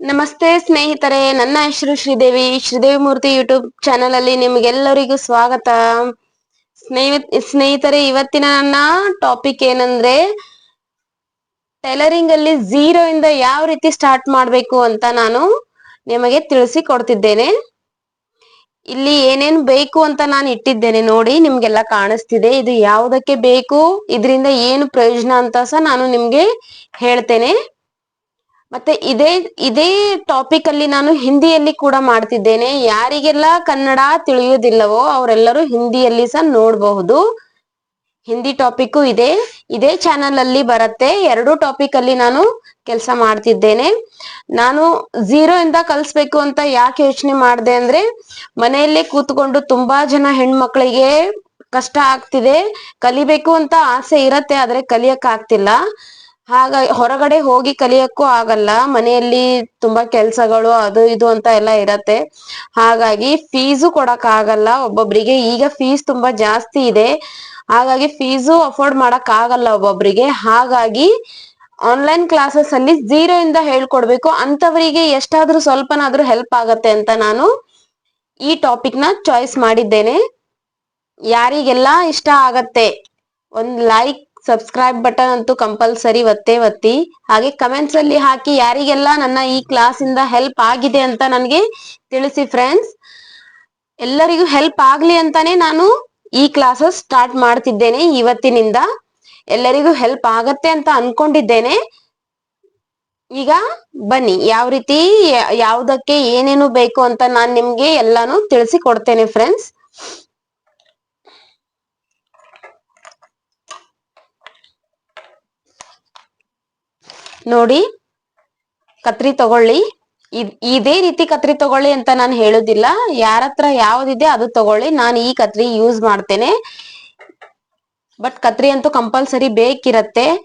ನಮಸ್ತೆ ಸ್ನೇಹಿತರೆ, ನನ್ನ ಹೆಸರು ಶ್ರೀದೇವಿ. ಶ್ರೀದೇವಿ ಮೂರ್ತಿ ಯೂಟ್ಯೂಬ್ ಚಾನೆಲ್ ಅಲ್ಲಿ ನಿಮ್ಗೆಲ್ಲರಿಗೂ ಸ್ವಾಗತ. ಸ್ನೇಹಿತ ಸ್ನೇಹಿತರೆ, ಇವತ್ತಿನ ನನ್ನ ಟಾಪಿಕ್ ಏನಂದ್ರೆ ಟೈಲರಿಂಗ್ ಅಲ್ಲಿ ಝೀರೋ ಇಂದ ಯಾವ ರೀತಿ ಸ್ಟಾರ್ಟ್ ಮಾಡ್ಬೇಕು ಅಂತ ನಾನು ನಿಮಗೆ ತಿಳಿಸಿ ಕೊಡ್ತಿದ್ದೇನೆ ಇಲ್ಲಿ ಏನೇನು ಬೇಕು ಅಂತ ನಾನು ಇಟ್ಟಿದ್ದೇನೆ ನೋಡಿ, ನಿಮ್ಗೆಲ್ಲ ಕಾಣಿಸ್ತಿದೆ. ಇದು ಯಾವುದಕ್ಕೆ ಬೇಕು, ಇದರಿಂದ ಏನು ಪ್ರಯೋಜನ ಅಂತ ಸಹ ನಾನು ನಿಮ್ಗೆ ಹೇಳ್ತೇನೆ. ಮತ್ತೆ ಇದೇ ಇದೇ ಟಾಪಿಕ್ ಅಲ್ಲಿ ನಾನು ಹಿಂದಿಯಲ್ಲಿ ಕೂಡ ಮಾಡ್ತಿದ್ದೇನೆ. ಯಾರಿಗೆಲ್ಲ ಕನ್ನಡ ತಿಳಿಯುವುದಿಲ್ಲವೋ ಅವರೆಲ್ಲರೂ ಹಿಂದಿಯಲ್ಲಿ ಸಹ ನೋಡಬಹುದು. ಹಿಂದಿ ಟಾಪಿಕ್ ಇದೆ. ಇದೇ ಚಾನಲ್ ಅಲ್ಲಿ ಬರುತ್ತೆ. ಎರಡು ಟಾಪಿಕ್ ಅಲ್ಲಿ ನಾನು ಕೆಲಸ ಮಾಡ್ತಿದ್ದೇನೆ. ನಾನು ಝೀರೋ ಇಂದ ಕಲಿಸ್ಬೇಕು ಅಂತ ಯಾಕೆ ಯೋಚನೆ ಮಾಡಿದೆ ಅಂದ್ರೆ, ಮನೆಯಲ್ಲೇ ಕೂತ್ಕೊಂಡು ತುಂಬಾ ಜನ ಹೆಣ್ಮಕ್ಳಿಗೆ ಕಷ್ಟ ಆಗ್ತಿದೆ. ಕಲಿಬೇಕು ಅಂತ ಆಸೆ ಇರತ್ತೆ, ಆದ್ರೆ ಕಲಿಯಕ್ ಆಗ್ತಿಲ್ಲ ಹಾಗ, ಹೊರಗಡೆ ಹೋಗಿ ಕಲಿಯಕ್ಕೂ ಆಗಲ್ಲ. ಮನೆಯಲ್ಲಿ ತುಂಬಾ ಕೆಲ್ಸಗಳು, ಅದು ಇದು ಅಂತ ಎಲ್ಲ ಇರತ್ತೆ. ಹಾಗಾಗಿ ಫೀಸು ಕೊಡಕ್ ಆಗಲ್ಲ. ಒಬ್ಬೊಬ್ರಿಗೆ ಈಗ ಫೀಸ್ ತುಂಬಾ ಜಾಸ್ತಿ ಇದೆ. ಹಾಗಾಗಿ ಫೀಸು ಅಫೋರ್ಡ್ ಮಾಡಕ್ ಆಗಲ್ಲ ಒಬ್ಬೊಬ್ರಿಗೆ. ಹಾಗಾಗಿ ಆನ್ಲೈನ್ ಕ್ಲಾಸಸ್ ಅಲ್ಲಿ ಝೀರೋ ಇಂದ ಹೇಳ್ಕೊಡ್ಬೇಕು. ಅಂತವರಿಗೆ ಎಷ್ಟಾದ್ರೂ ಸ್ವಲ್ಪನಾದ್ರೂ ಹೆಲ್ಪ್ ಆಗತ್ತೆ ಅಂತ ನಾನು ಈ ಟಾಪಿಕ್ನ ಚಾಯ್ಸ್ ಮಾಡಿದ್ದೇನೆ. ಯಾರಿಗೆಲ್ಲ ಇಷ್ಟ ಆಗತ್ತೆ, ಒಂದ್ ಲೈಕ್ ಸಬ್ಸ್ಕ್ರೈಬ್ ಬಟನ್ ಅಂತೂ ಕಂಪಲ್ಸರಿ ಒತ್ತೇ ಒತ್ತಿ ಹಾಗೆ ಕಮೆಂಟ್ಸ್ ಅಲ್ಲಿ ಹಾಕಿ ಯಾರಿಗೆಲ್ಲ ನನ್ನ ಈ ಕ್ಲಾಸ್ ಇಂದ ಹೆಲ್ಪ್ ಆಗಿದೆ ಅಂತ ನನಗೆ ತಿಳಿಸಿ ಫ್ರೆಂಡ್ಸ್ ಎಲ್ಲರಿಗೂ ಹೆಲ್ಪ್ ಆಗ್ಲಿ ಅಂತಾನೆ ನಾನು ಈ ಕ್ಲಾಸಸ್ ಸ್ಟಾರ್ಟ್ ಮಾಡ್ತಿದ್ದೇನೆ ಇವತ್ತಿನಿಂದ. ಎಲ್ಲರಿಗೂ ಹೆಲ್ಪ್ ಆಗತ್ತೆ ಅಂತ ಅನ್ಕೊಂಡಿದ್ದೇನೆ. ಈಗ ಬನ್ನಿ, ಯಾವ ರೀತಿ, ಯಾವ್ದಕ್ಕೆ ಏನೇನು ಬೇಕು ಅಂತ ನಾನ್ ನಿಮ್ಗೆ ಎಲ್ಲಾನು ತಿಳಿಸಿ ಕೊಡ್ತೇನೆ ಫ್ರೆಂಡ್ಸ್ ನೋಡಿ, ಕತ್ರಿ ತಗೊಳ್ಳಿ. ಇದ್- ಇದೇ ರೀತಿ ಕತ್ರಿ ತಗೊಳ್ಳಿ ಅಂತ ನಾನು ಹೇಳುದಿಲ್ಲ. ಯಾರ ಹತ್ರ ಯಾವ್ದಿದೆ ಅದು ತಗೊಳ್ಳಿ. ನಾನು ಈ ಕತ್ರಿ ಯೂಸ್ ಮಾಡ್ತೇನೆ. ಬಟ್ ಕತ್ರಿ ಅಂತೂ ಕಂಪಲ್ಸರಿ ಬೇಕಿರತ್ತೆ.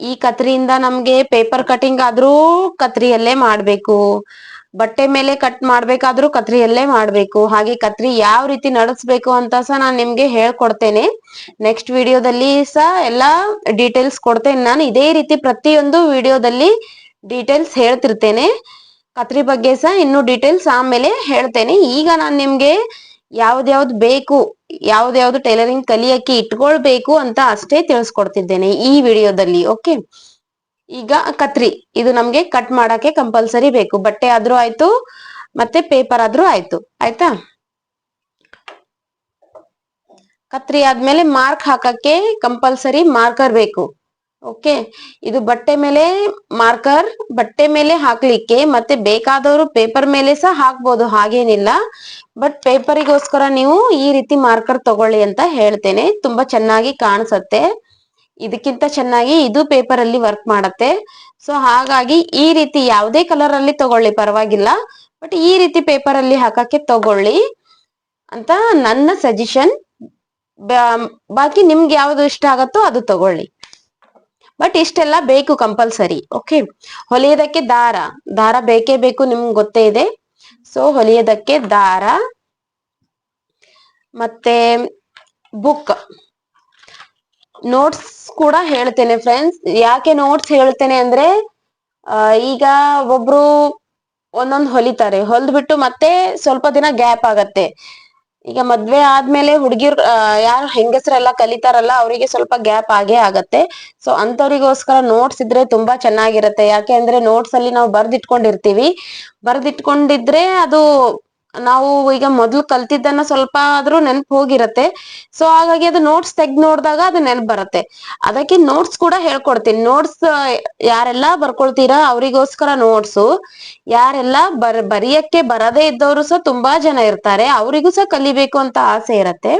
ಈ ಕತ್ರಿಯಿಂದ ನಮ್ಗೆ ಪೇಪರ್ ಕಟಿಂಗ್ ಆದ್ರೂ ಕತ್ರಿಯಲ್ಲೇ ಮಾಡ್ಬೇಕು. ಬಟ್ಟೆ ಮೇಲೆ ಕಟ್ ಮಾಡ್ಬೇಕಾದ್ರೂ ಕತ್ರಿಯಲ್ಲೇ ಮಾಡ್ಬೇಕು. ಹಾಗೆ ಕತ್ರಿ ಯಾವ ರೀತಿ ನಡೆಸ್ಬೇಕು ಅಂತ ಸಹ ನಾನು ನಿಮ್ಗೆ ಹೇಳ್ಕೊಡ್ತೇನೆ. ನೆಕ್ಸ್ಟ್ ವಿಡಿಯೋದಲ್ಲಿ ಸಹ ಎಲ್ಲಾ ಡೀಟೇಲ್ಸ್ ಕೊಡ್ತೇನೆ. ನಾನು ಇದೇ ರೀತಿ ಪ್ರತಿಯೊಂದು ವಿಡಿಯೋದಲ್ಲಿ ಡೀಟೇಲ್ಸ್ ಹೇಳ್ತಿರ್ತೇನೆ. ಕತ್ರಿ ಬಗ್ಗೆ ಸಹ ಇನ್ನು ಡೀಟೇಲ್ಸ್ ಆಮೇಲೆ ಹೇಳ್ತೇನೆ. ಈಗ ನಾನು ನಿಮ್ಗೆ ಯಾವ್ದ್ಯಾವ್ದು ಬೇಕು, ಯಾವ್ದ್ಯಾವ್ದು ಟೈಲರಿಂಗ್ ಕಲಿಯಕ್ಕೆ ಇಟ್ಕೊಳ್ಬೇಕು ಅಂತ ಅಷ್ಟೇ ತಿಳಿಸ್ಕೊಡ್ತಿದ್ದೇನೆ ಈ ವಿಡಿಯೋದಲ್ಲಿ ಓಕೆ ಈಗ ಕತ್ರಿ. ಇದು ನಮ್ಗೆ ಕಟ್ ಮಾಡಕ್ಕೆ ಕಂಪಲ್ಸರಿ ಬೇಕು. ಬಟ್ಟೆ ಆದ್ರೂ ಆಯ್ತು, ಮತ್ತೆ ಪೇಪರ್ ಆದ್ರೂ ಆಯ್ತು. ಆಯ್ತಾ? ಕತ್ರಿ ಆದ್ಮೇಲೆ ಮಾರ್ಕ್ ಹಾಕಕ್ಕೆ ಕಂಪಲ್ಸರಿ ಮಾರ್ಕರ್ ಬೇಕು. ಓಕೆ ಇದು ಬಟ್ಟೆ ಮೇಲೆ ಮಾರ್ಕರ್ ಬಟ್ಟೆ ಮೇಲೆ ಹಾಕ್ಲಿಕ್ಕೆ ಮತ್ತೆ ಬೇಕಾದವರು ಪೇಪರ್ ಮೇಲೆ ಸಹ ಹಾಕ್ಬೋದು, ಹಾಗೇನಿಲ್ಲ. ಬಟ್ ಪೇಪರಿಗೋಸ್ಕರ ನೀವು ಈ ರೀತಿ ಮಾರ್ಕರ್ ತಗೊಳ್ಳಿ ಅಂತ ಹೇಳ್ತೇನೆ. ತುಂಬಾ ಚೆನ್ನಾಗಿ ಕಾಣಿಸತ್ತೆ. ಇದಕ್ಕಿಂತ ಚೆನ್ನಾಗಿ ಇದು ಪೇಪರ್ ಅಲ್ಲಿ ವರ್ಕ್ ಮಾಡತ್ತೆ. ಸೊ ಹಾಗಾಗಿ ಈ ರೀತಿ ಯಾವುದೇ ಕಲರ್ ಅಲ್ಲಿ ತಗೊಳ್ಳಿ, ಪರವಾಗಿಲ್ಲ. ಬಟ್ ಈ ರೀತಿ ಪೇಪರ್ ಅಲ್ಲಿ ಹಾಕಕ್ಕೆ ತಗೊಳ್ಳಿ ಅಂತ ನನ್ನ ಸಜೆಷನ್ ಬಾಕಿ ನಿಮ್ಗೆ ಯಾವ್ದು ಇಷ್ಟ ಆಗತ್ತೋ ಅದು ತಗೊಳ್ಳಿ. ಬಟ್ ಇಷ್ಟೆಲ್ಲ ಬೇಕು ಕಂಪಲ್ಸರಿ ಓಕೆ ಹೊಲಿಯೋದಕ್ಕೆ ದಾರ. ದಾರ ಬೇಕೇ ಬೇಕು ನಿಮ್ಗೆ ಗೊತ್ತೇ ಇದೆ. ಸೊ ಹೊಲಿಯೋದಕ್ಕೆ ದಾರ. ಮತ್ತೆ ಬುಕ್ ನೋಟ್ಸ್ ಕೂಡ ಹೇಳ್ತೇನೆ ಫ್ರೆಂಡ್ಸ್ ಯಾಕೆ ನೋಟ್ಸ್ ಹೇಳ್ತೇನೆ ಅಂದ್ರೆ ಈಗ ಒಬ್ರು ಒಂದೊಂದು ಹೊಲಿತಾರೆ. ಹೊಲ್ದ್ಬಿಟ್ಟು ಮತ್ತೆ ಸ್ವಲ್ಪ ದಿನ ಗ್ಯಾಪ್ ಆಗತ್ತೆ. ಈಗ ಮದ್ವೆ ಆದ್ಮೇಲೆ ಹುಡುಗಿರ್ ಯಾರು ಹೆಂಗಸರೆಲ್ಲ ಕಲಿತಾರಲ್ಲ, ಅವರಿಗೆ ಸ್ವಲ್ಪ ಗ್ಯಾಪ್ ಆಗೇ ಆಗತ್ತೆ. ಸೊ ಅಂತವ್ರಿಗೋಸ್ಕರ ನೋಟ್ಸ್ ಇದ್ರೆ ತುಂಬಾ ಚೆನ್ನಾಗಿರತ್ತೆ. ಯಾಕೆ ಅಂದ್ರೆ ನೋಟ್ಸ್ ಅಲ್ಲಿ ನಾವು ಬರ್ದಿಟ್ಕೊಂಡಿರ್ತೀವಿ. ಬರ್ದಿಟ್ಕೊಂಡಿದ್ರೆ ಅದು ನಾವು ಈಗ ಮೊದ್ಲು ಕಲ್ತಿದ್ದನ್ನ ಸ್ವಲ್ಪ ಆದ್ರೂ ನೆನ್ಪು ಹೋಗಿರತ್ತೆ. ಸೊ ಹಾಗಾಗಿ ಅದು ನೋಟ್ಸ್ ತೆಗ್ದ್ ನೋಡಿದಾಗ ಅದು ನೆನ್ಪು ಬರುತ್ತೆ. ಅದಕ್ಕೆ ನೋಟ್ಸ್ ಕೂಡ ಹೇಳ್ಕೊಡ್ತೀನಿ. ನೋಟ್ಸ್ ಯಾರೆಲ್ಲ ಬರ್ಕೊಳ್ತೀರಾ ಅವರಿಗೋಸ್ಕರ ನೋಟ್ಸು ಯಾರೆಲ್ಲ ಬರ್, ಬರಿಯಕ್ಕೆ ಬರದೇ ಇದ್ದವರು ಸಹ ತುಂಬಾ ಜನ ಇರ್ತಾರೆ. ಅವರಿಗೂ ಸಹ ಕಲಿಬೇಕು ಅಂತ ಆಸೆ ಇರತ್ತೆ.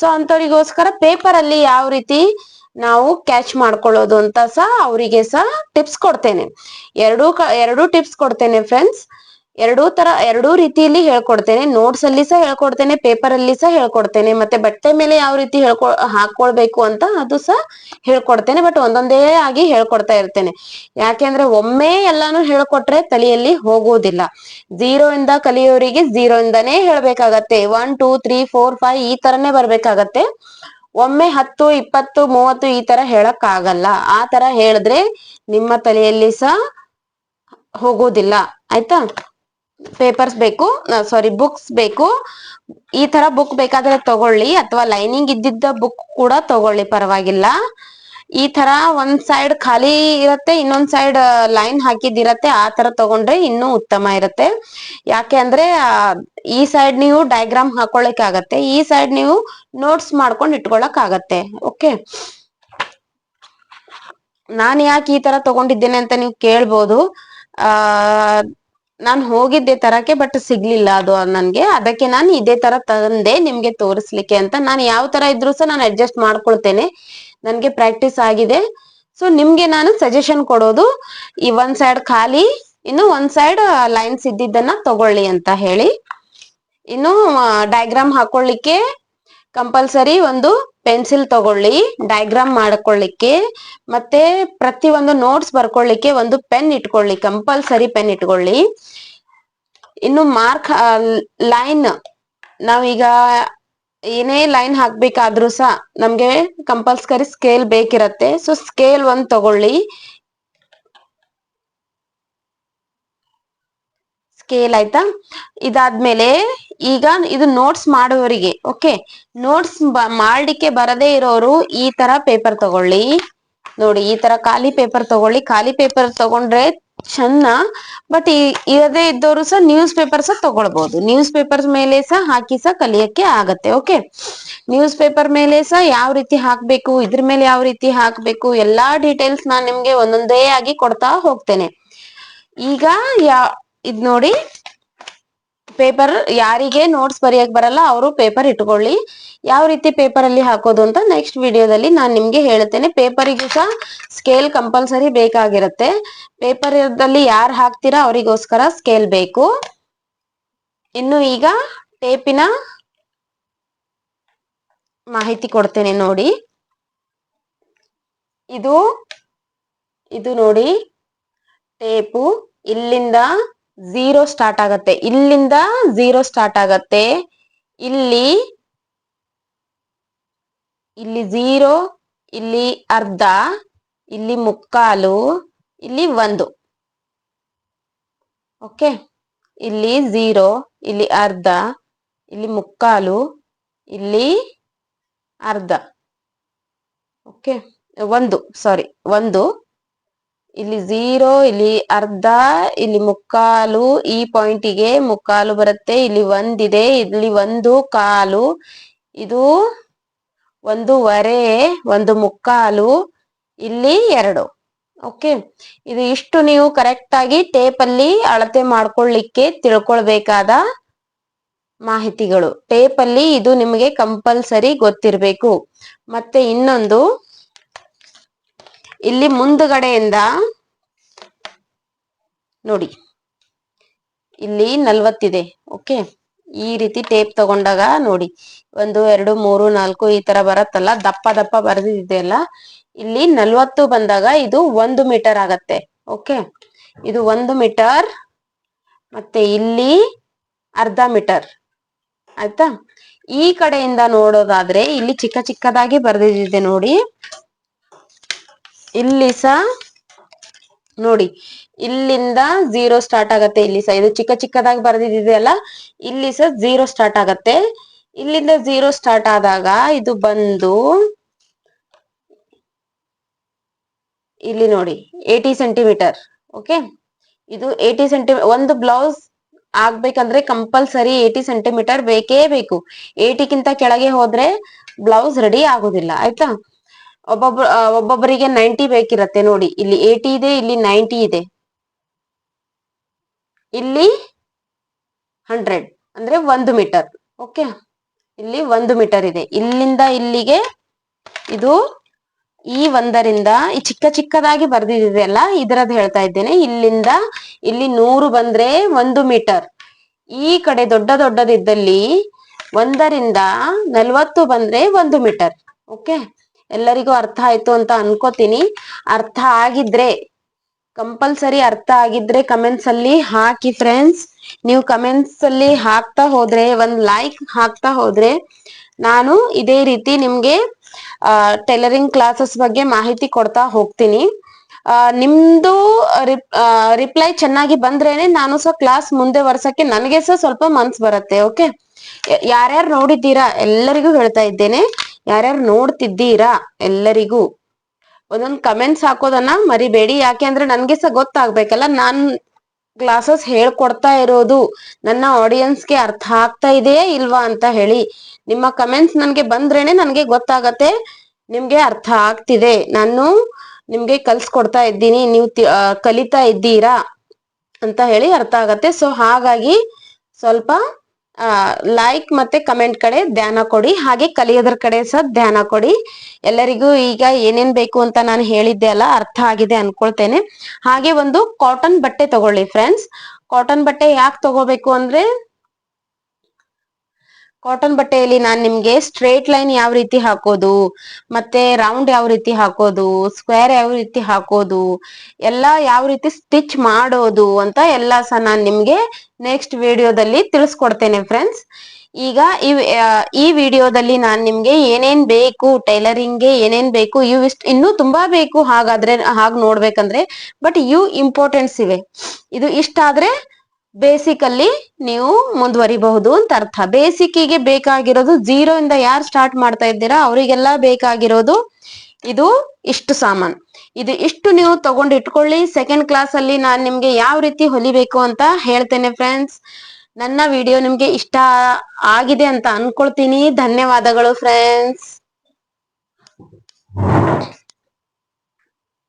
ಸೊ ಅಂತವರಿಗೋಸ್ಕರ ಪೇಪರ್ ಅಲ್ಲಿ ಯಾವ ರೀತಿ ನಾವು ಕ್ಯಾಚ್ ಮಾಡ್ಕೊಳ್ಳೋದು ಅಂತ ಸಹ ಅವರಿಗೆ ಸಹ ಟಿಪ್ಸ್ ಕೊಡ್ತೇನೆ. ಎರಡೂ ಎರಡೂ ಟಿಪ್ಸ್ ಕೊಡ್ತೇನೆ ಫ್ರೆಂಡ್ಸ್ ಎರಡೂ ತರ, ಎರಡೂ ರೀತಿಯಲ್ಲಿ ಹೇಳ್ಕೊಡ್ತೇನೆ. ನೋಟ್ಸ್ ಅಲ್ಲಿ ಸಹ ಹೇಳ್ಕೊಡ್ತೇನೆ ಪೇಪರ್ ಅಲ್ಲಿ ಸಹ ಹೇಳ್ಕೊಡ್ತೇನೆ. ಮತ್ತೆ ಬಟ್ಟೆ ಮೇಲೆ ಯಾವ ರೀತಿ ಹೇಳ್ಕೊ ಹಾಕೊಳ್ಬೇಕು ಅಂತ ಅದು ಸಹ ಹೇಳ್ಕೊಡ್ತೇನೆ. ಬಟ್ ಒಂದೊಂದೇ ಆಗಿ ಹೇಳ್ಕೊಡ್ತಾ ಇರ್ತೇನೆ. ಯಾಕೆಂದ್ರೆ ಒಮ್ಮೆ ಎಲ್ಲಾನು ಹೇಳ್ಕೊಟ್ರೆ ತಲೆಯಲ್ಲಿ ಹೋಗುವುದಿಲ್ಲ. ಝೀರೋ ಇಂದ ಕಲಿಯೋರಿಗೆ ಝೀರೋ ಇಂದನೇ ಹೇಳ್ಬೇಕಾಗತ್ತೆ. One two three four five ಈ ತರನೇ ಬರ್ಬೇಕಾಗತ್ತೆ. ಒಮ್ಮೆ ಹತ್ತು, ಇಪ್ಪತ್ತು, ಮೂವತ್ತು ಈ ತರ ಹೇಳಕ್ ಆಗಲ್ಲ ಆ ತರ ಹೇಳಿದ್ರೆ ನಿಮ್ಮ ತಲೆಯಲ್ಲಿ ಸಹ ಹೋಗೋದಿಲ್ಲ ಆಯ್ತಾ? ಪೇಪರ್ಸ್ ಬೇಕು ಸಾರಿ ಬುಕ್ಸ್ ಬೇಕು. ಈ ತರ ಬುಕ್ ಬೇಕಾದ್ರೆ ತಗೊಳ್ಳಿ, ಅಥವಾ ಲೈನಿಂಗ್ ಇದ್ದಿದ್ದ ಬುಕ್ ಕೂಡ ತಗೊಳ್ಳಿ, ಪರವಾಗಿಲ್ಲ. ಈ ತರ ಒಂದ್ ಸೈಡ್ ಖಾಲಿ ಇರತ್ತೆ, ಇನ್ನೊಂದ್ ಸೈಡ್ ಲೈನ್ ಹಾಕಿದಿರತ್ತೆ ಆ ತರ ತಗೊಂಡ್ರೆ ಇನ್ನೂ ಉತ್ತಮ ಇರತ್ತೆ. ಯಾಕೆ ಅಂದ್ರೆ ಈ ಸೈಡ್ ನೀವು ಡಯಾಗ್ರಾಮ್ ಹಾಕೊಳಕ್ ಆಗತ್ತೆ. ಈ ಸೈಡ್ ನೀವು ನೋಟ್ಸ್ ಮಾಡ್ಕೊಂಡು ಇಟ್ಕೊಳಕ್ ಆಗತ್ತೆ. ಓಕೆ ನಾನು ಯಾಕೆ ಈ ತರ ತಗೊಂಡಿದ್ದೇನೆ ಅಂತ ನೀವು ಕೇಳ್ಬೋದು. ಆ ನಾನ್ ಹೋಗಿದ್ದೆ ತರಕ್ಕೆ ಬಟ್ ಸಿಗ್ಲಿಲ್ಲ ಅದು ನನ್ಗೆ. ಅದಕ್ಕೆ ನಾನು ಇದೇ ತರ ತಂದೆ ನಿಮ್ಗೆ ತೋರಿಸ್ಲಿಕ್ಕೆ ಅಂತ. ನಾನು ಯಾವ ತರ ಇದ್ರು ಸಹ ನಾನು ಅಡ್ಜಸ್ಟ್ ಮಾಡ್ಕೊಳ್ತೇನೆ. ನನ್ಗೆ ಪ್ರಾಕ್ಟೀಸ್ ಆಗಿದೆ. ಸೊ ನಿಮ್ಗೆ ನಾನು ಸಜೆಷನ್ ಕೊಡೋದು, ಈ ಒಂದ್ ಸೈಡ್ ಖಾಲಿ, ಇನ್ನು ಒಂದ್ ಸೈಡ್ ಲೈನ್ಸ್ ಇದ್ದಿದ್ದನ್ನ ತಗೊಳ್ಳಿ ಅಂತ ಹೇಳಿ. ಇನ್ನು ಡಯಾಗ್ರಾಮ್ ಹಾಕೊಳ್ಳಿಕ್ಕೆ ಕಂಪಲ್ಸರಿ ಒಂದು ಪೆನ್ಸಿಲ್ ತಗೊಳ್ಳಿ ಡಯಾಗ್ರಾಮ್ ಮಾಡ್ಕೊಳ್ಳಿಕ್ಕೆ, ಮತ್ತೆ ಪ್ರತಿ ಒಂದು ನೋಟ್ಸ್ ಬರ್ಕೊಳ್ಳಿಕ್ಕೆ ಒಂದು ಪೆನ್ ಇಟ್ಕೊಳ್ಳಿ ಕಂಪಲ್ಸರಿ ಪೆನ್ ಇಟ್ಕೊಳ್ಳಿ. ಇನ್ನು ಮಾರ್ಕ್ ಲೈನ್ ನಾವೀಗ ಏನೇ ಲೈನ್ ಹಾಕ್ಬೇಕಾದ್ರೂ ಸಹ ನಮ್ಗೆ ಕಂಪಲ್ಸರಿ ಸ್ಕೇಲ್ ಬೇಕಿರತ್ತೆ. ಸೊ ಸ್ಕೇಲ್ ಒಂದ್ ತಗೊಳ್ಳಿ. ಸ್ಕೇಲ್ ಆಯ್ತಾ? ಇದಾದ್ಮೇಲೆ ಈಗ ಇದು ನೋಟ್ಸ್ ಮಾಡುವವರಿಗೆ ಓಕೆ ನೋಟ್ಸ್ ಮಾಡ್ಲಿಕ್ಕೆ ಬರದೇ ಇರೋರು ಈ ತರ ಪೇಪರ್ ತಗೊಳ್ಳಿ. ನೋಡಿ, ಈ ತರ ಖಾಲಿ ಪೇಪರ್ ತಗೊಳ್ಳಿ. ಖಾಲಿ ಪೇಪರ್ ತಗೊಂಡ್ರೆ ಚೆನ್ನ ಬಟ್ ಇರದೇ ಇದ್ದವರು ಸಹ ನ್ಯೂಸ್ ಪೇಪರ್ ಸಹ ತಗೊಳ್ಬಹುದು ನ್ಯೂಸ್ ಪೇಪರ್ ಮೇಲೆ ಸಹ ಹಾಕಿ ಸಹ ಕಲಿಯಕ್ಕೆ ಆಗತ್ತೆ ಓಕೆ ನ್ಯೂಸ್ ಪೇಪರ್ ಮೇಲೆ ಸಹ ಯಾವ ರೀತಿ ಹಾಕ್ಬೇಕು, ಇದ್ರ ಮೇಲೆ ಯಾವ ರೀತಿ ಹಾಕ್ಬೇಕು, ಎಲ್ಲಾ ಡೀಟೇಲ್ಸ್ ನಾನ್ ನಿಮ್ಗೆ ಒಂದೊಂದೇ ಆಗಿ ಕೊಡ್ತಾ ಹೋಗ್ತೇನೆ. ಈಗ ಯಾ ಇದ್ ನೋಡಿ. ಪೇಪರ್ ಯಾರಿಗೆ ನೋಟ್ಸ್ ಬರೆಯಕ್ ಬರಲ್ಲ, ಅವರು ಪೇಪರ್ ಇಟ್ಕೊಳ್ಳಿ. ಯಾವ ರೀತಿ ಪೇಪರ್ ಅಲ್ಲಿ ಹಾಕೋದು ಅಂತ ನೆಕ್ಸ್ಟ್ ವಿಡಿಯೋದಲ್ಲಿ ನಾನು ನಿಮ್ಗೆ ಹೇಳ್ತೇನೆ. ಪೇಪರಿಗೂ ಸಹ ಸ್ಕೇಲ್ ಕಂಪಲ್ಸರಿ ಬೇಕಾಗಿರುತ್ತೆ. ಪೇಪರ್ ಅಲ್ಲಿ ಯಾರು ಹಾಕ್ತೀರಾ ಅವರಿಗೋಸ್ಕರ ಸ್ಕೇಲ್ ಬೇಕು. ಇನ್ನು ಈಗ ಟೇಪಿನ ಮಾಹಿತಿ ಕೊಡ್ತೇನೆ ನೋಡಿ. ಇದು ಇದು ನೋಡಿ. ಟೇಪು ಇಲ್ಲಿಂದ ಝೀರೋ ಸ್ಟಾರ್ಟ್ ಆಗತ್ತೆ. ಇಲ್ಲಿಂದ ಝೀರೋ ಸ್ಟಾರ್ಟ್ ಆಗತ್ತೆ. ಇಲ್ಲಿ ಇಲ್ಲಿ ಝೀರೋ ಇಲ್ಲಿ ಅರ್ಧ, ಇಲ್ಲಿ ಮುಕ್ಕಾಲು, ಇಲ್ಲಿ ಒಂದು. ಓಕೆ ಇಲ್ಲಿ ಝೀರೋ ಇಲ್ಲಿ ಅರ್ಧ, ಇಲ್ಲಿ ಮುಕ್ಕಾಲು, ಇಲ್ಲಿ ಅರ್ಧ. ಓಕೆ ಒಂದು ಸಾರಿ ಒಂದು. ಇಲ್ಲಿ ಝೀರೋ ಇಲ್ಲಿ ಅರ್ಧ, ಇಲ್ಲಿ ಮುಕ್ಕಾಲು, ಈ ಪಾಯಿಂಟಿಗೆ ಮುಕ್ಕಾಲು ಬರುತ್ತೆ. ಇಲ್ಲಿ ಒಂದಿದೆ ಇಲ್ಲಿ ಒಂದು ಕಾಲು, ಇದು ಒಂದೂವರೆ, ಒಂದು ಮುಕ್ಕಾಲು, ಇಲ್ಲಿ ಎರಡು. ಓಕೆ ಇದು ಇಷ್ಟು ನೀವು ಕರೆಕ್ಟ್ ಆಗಿ ಟೇಪ್ ಅಳತೆ ಮಾಡ್ಕೊಳ್ಳಿಕ್ಕೆ ತಿಳ್ಕೊಳ್ಬೇಕಾದ ಮಾಹಿತಿಗಳು. ಟೇಪ್ ಅಲ್ಲಿ ಇದು ನಿಮಗೆ ಕಂಪಲ್ಸರಿ ಗೊತ್ತಿರಬೇಕು. ಮತ್ತೆ ಇನ್ನೊಂದು ಇಲ್ಲಿ ಮುಂದುಗಡೆಯಿಂದ ನೋಡಿ. ಇಲ್ಲಿ ನಲ್ವತ್ತಿದೆ, ಓಕೆ? ಈ ರೀತಿ ಟೇಪ್ ತಗೊಂಡಾಗ ನೋಡಿ. ಒಂದು, ಎರಡು, ಮೂರು, ನಾಲ್ಕು ಈ ತರ ಬರತ್ತಲ್ಲ? ದಪ್ಪ ದಪ್ಪ ಬರೆದಿದೆಯಲ್ಲ ಇಲ್ಲಿ ನಲ್ವತ್ತು ಬಂದಾಗ ಇದು ಒಂದು ಮೀಟರ್ ಆಗತ್ತೆ, ಓಕೆ? ಇದು ಒಂದು ಮೀಟರ್ ಮತ್ತೆ ಇಲ್ಲಿ ಅರ್ಧ ಮೀಟರ್ ಆಯ್ತಾ? ಈ ಕಡೆಯಿಂದ ನೋಡೋದಾದ್ರೆ ಇಲ್ಲಿ ಚಿಕ್ಕ ಚಿಕ್ಕದಾಗಿ ಬರೆದಿದೆ ನೋಡಿ. ಇಲ್ಲಿ ಸಹ ನೋಡಿ, ಇಲ್ಲಿಂದ ಝೀರೋ ಸ್ಟಾರ್ಟ್ ಆಗತ್ತೆ ಇಲ್ಲಿ ಸಹ ಇದು ಚಿಕ್ಕ ಚಿಕ್ಕದಾಗಿ ಬರೆದಿದೆಯಲ್ಲ ಇಲ್ಲಿ ಸಹ ಝೀರೋ ಸ್ಟಾರ್ಟ್ ಆಗತ್ತೆ. ಇಲ್ಲಿಂದ ಝೀರೋ ಸ್ಟಾರ್ಟ್ ಆದಾಗ ಇದು ಬಂದು, ಇಲ್ಲಿ ನೋಡಿ ಏಟಿ ಸೆಂಟಿಮೀಟರ್ ಓಕೆ ಇದು ಏಟಿ ಸೆಂಟಿ ಒಂದು ಬ್ಲೌಸ್ ಆಗ್ಬೇಕಂದ್ರೆ ಕಂಪಲ್ಸರಿ ಏಟಿ ಸೆಂಟಿಮೀಟರ್ ಬೇಕೇ ಬೇಕು. ಏಟಿಗಿಂತ ಕೆಳಗೆ ಹೋದ್ರೆ ಬ್ಲೌಸ್ ರೆಡಿ ಆಗೋದಿಲ್ಲ, ಆಯ್ತಾ? ಒಬ್ಬೊಬ್ಬ ಒಬ್ಬೊಬ್ಬರಿಗೆ ನೈಂಟಿ ಬೇಕಿರತ್ತೆ ನೋಡಿ. ಇಲ್ಲಿ ಏಟಿ ಇದೆ, ಇಲ್ಲಿ ನೈಂಟಿ ಇದೆ. ಇಲ್ಲಿ ಹಂಡ್ರೆಡ್ ಅಂದ್ರೆ ಒಂದು ಮೀಟರ್ ಓಕೆ ಇಲ್ಲಿ ಒಂದು ಮೀಟರ್ ಇದೆ. ಇಲ್ಲಿಂದ ಇಲ್ಲಿಗೆ ಇದು ಈ ಒಂದರಿಂದ, ಈ ಚಿಕ್ಕ ಚಿಕ್ಕದಾಗಿ ಬರ್ದಿದೆಯಲ್ಲ ಇದರದ್ದು ಹೇಳ್ತಾ ಇದ್ದೇನೆ. ಇಲ್ಲಿಂದ ಇಲ್ಲಿ ನೂರು ಬಂದ್ರೆ ಒಂದು ಮೀಟರ್ ಈ ಕಡೆ ದೊಡ್ಡ ದೊಡ್ಡದಿದ್ದಲ್ಲಿ ಒಂದರಿಂದ ನಲ್ವತ್ತು ಬಂದ್ರೆ ಒಂದು ಮೀಟರ್ ಓಕೆ ಎಲ್ಲರಿಗೂ ಅರ್ಥ ಆಯ್ತು ಅಂತ ಅನ್ಕೋತೀನಿ. ಅರ್ಥ ಆಗಿದ್ರೆ ಕಂಪಲ್ಸರಿ ಅರ್ಥ ಆಗಿದ್ರೆ ಕಮೆಂಟ್ಸ್ ಅಲ್ಲಿ ಹಾಕಿ ಫ್ರೆಂಡ್ಸ್ ನೀವು ಕಮೆಂಟ್ಸ್ ಅಲ್ಲಿ ಹಾಕ್ತಾ ಹೋದ್ರೆ ಒಂದ್ ಲೈಕ್ ಹಾಕ್ತಾ ಹೋದ್ರೆ ನಾನು ಇದೇ ರೀತಿ ನಿಮ್ಗೆ ಟೈಲರಿಂಗ್ ಕ್ಲಾಸಸ್ ಬಗ್ಗೆ ಮಾಹಿತಿ ಕೊಡ್ತಾ ಹೋಗ್ತೀನಿ. ಆ, ನಿಮ್ದು ರಿಪ್ಲೈ ಚೆನ್ನಾಗಿ ಬಂದ್ರೇನೆ ನಾನು ಸಹ ಕ್ಲಾಸ್ ಮುಂದೆ ವರ್ಸಕ್ಕೆ ನನಗೆ ಸಹ ಸ್ವಲ್ಪ ಮನ್ಸ್ ಬರುತ್ತೆ ಓಕೆ ಯಾರ್ಯಾರು ನೋಡಿದ್ದೀರಾ ಎಲ್ಲರಿಗೂ ಹೇಳ್ತಾ ಇದ್ದೇನೆ. ಯಾರ್ಯಾರು ನೋಡ್ತಿದ್ದೀರಾ ಎಲ್ಲರಿಗೂ? ಒಂದೊಂದು ಕಮೆಂಟ್ಸ್ ಹಾಕೋದನ್ನ ಮರಿಬೇಡಿ. ಯಾಕೆ ಅಂದ್ರೆ ನನ್ಗೆ ಸಹ ಗೊತ್ತಾಗ್ಬೇಕಲ್ಲ, ನಾನ್ ಕ್ಲಾಸಸ್ ಹೇಳ್ಕೊಡ್ತಾ ಇರೋದು ನನ್ನ ಆಡಿಯನ್ಸ್ಗೆ ಅರ್ಥ ಆಗ್ತಾ ಇದೆಯೇ ಇಲ್ವಾ ಅಂತ ಹೇಳಿ. ನಿಮ್ಮ ಕಮೆಂಟ್ಸ್ ನನ್ಗೆ ಬಂದ್ರೇನೆ ನನ್ಗೆ ಗೊತ್ತಾಗತ್ತೆ, ನಿಮ್ಗೆ ಅರ್ಥ ಆಗ್ತಿದೆ. ನಾನು ನಿಮ್ಗೆ ಕಲ್ಸ್ಕೊಡ್ತಾ ಇದ್ದೀನಿ, ನೀವು ಕಲಿತಾ ಇದ್ದೀರಾ ಅಂತ ಹೇಳಿ ಅರ್ಥ ಆಗತ್ತೆ. ಸೊ ಹಾಗಾಗಿ ಸ್ವಲ್ಪ ಲೈಕ್ ಮತ್ತೆ ಕಮೆಂಟ್ ಕಡೆ ಧ್ಯಾನ ಕೊಡಿ. ಹಾಗೆ ಕಲಿಯೋದ್ರ ಕಡೆ ಸಹ ಧ್ಯಾನ ಕೊಡಿ. ಎಲ್ಲರಿಗೂ ಈಗ ಏನೇನ್ ಬೇಕು ಅಂತ ನಾನು ಹೇಳಿದ್ದೆ ಅಲ್ಲ, ಅರ್ಥ ಆಗಿದೆ ಅನ್ಕೊಳ್ತೇನೆ. ಹಾಗೆ ಒಂದು ಕಾಟನ್ ಬಟ್ಟೆ ತಗೊಳ್ಳಿ ಫ್ರೆಂಡ್ಸ್ ಕಾಟನ್ ಬಟ್ಟೆ ಯಾಕೆ ತಗೋಬೇಕು ಅಂದ್ರೆ ಕಾಟನ್ ಬಟ್ಟೆಯಲ್ಲಿ ನಾನು ನಿಮ್ಗೆ ಸ್ಟ್ರೇಟ್ ಲೈನ್ ಯಾವ ರೀತಿ ಹಾಕೋದು, ಮತ್ತೆ ರೌಂಡ್ ಯಾವ ರೀತಿ ಹಾಕೋದು ಸ್ಕ್ವೇರ್ ಯಾವ ರೀತಿ ಹಾಕೋದು, ಎಲ್ಲಾ ಯಾವ ರೀತಿ ಸ್ಟಿಚ್ ಮಾಡೋದು ಅಂತ ಎಲ್ಲಾ ಸಹ ನಾನು ನಿಮ್ಗೆ ನೆಕ್ಸ್ಟ್ ವಿಡಿಯೋದಲ್ಲಿ ತಿಳಿಸ್ಕೊಡ್ತೇನೆ ಫ್ರೆಂಡ್ಸ್ ಈಗ ಈ ವಿಡಿಯೋದಲ್ಲಿ ನಾನು ನಿಮ್ಗೆ ಏನೇನ್ ಬೇಕು ಟೈಲರಿಂಗ್ಗೆ ಏನೇನ್ ಬೇಕು, ಇವು ಇಷ್ಟ ಇನ್ನೂ ತುಂಬಾ ಬೇಕು ಹಾಗಾದ್ರೆ, ಹಾಗೆ ನೋಡ್ಬೇಕಂದ್ರೆ ಬಟ್ ಇವು ಇಂಪಾರ್ಟೆಂಟ್ಸ್ ಇವೆ. ಇದು ಇಷ್ಟ ಆದ್ರೆ ಬೇಸಿಕ್ ಅಲ್ಲಿ ನೀವು ಮುಂದುವರಿಬಹುದು ಅಂತ ಅರ್ಥ. ಬೇಸಿಕ್ಕಿಗೆ ಬೇಕಾಗಿರೋದು ಜೀರೋ ಇಂದ ಯಾರು ಸ್ಟಾರ್ಟ್ ಮಾಡ್ತಾ ಇದ್ದೀರಾ ಅವರಿಗೆಲ್ಲ ಬೇಕಾಗಿರೋದು ಇದು ಇಷ್ಟು ಸಾಮಾನ್. ಇದು ಇಷ್ಟು ನೀವು ತಗೊಂಡು ಇಟ್ಕೊಳ್ಳಿ. ಸೆಕೆಂಡ್ ಕ್ಲಾಸ್ ಅಲ್ಲಿ ನಾನು ನಿಮ್ಗೆ ಯಾವ ರೀತಿ ಹೊಲಿಬೇಕು ಅಂತ ಹೇಳ್ತೇನೆ ಫ್ರೆಂಡ್ಸ್ ನನ್ನ ವಿಡಿಯೋ ನಿಮ್ಗೆ ಇಷ್ಟ ಆಗಿದೆ ಅಂತ ಅನ್ಕೊಳ್ತೀನಿ. ಧನ್ಯವಾದಗಳು ಫ್ರೆಂಡ್ಸ್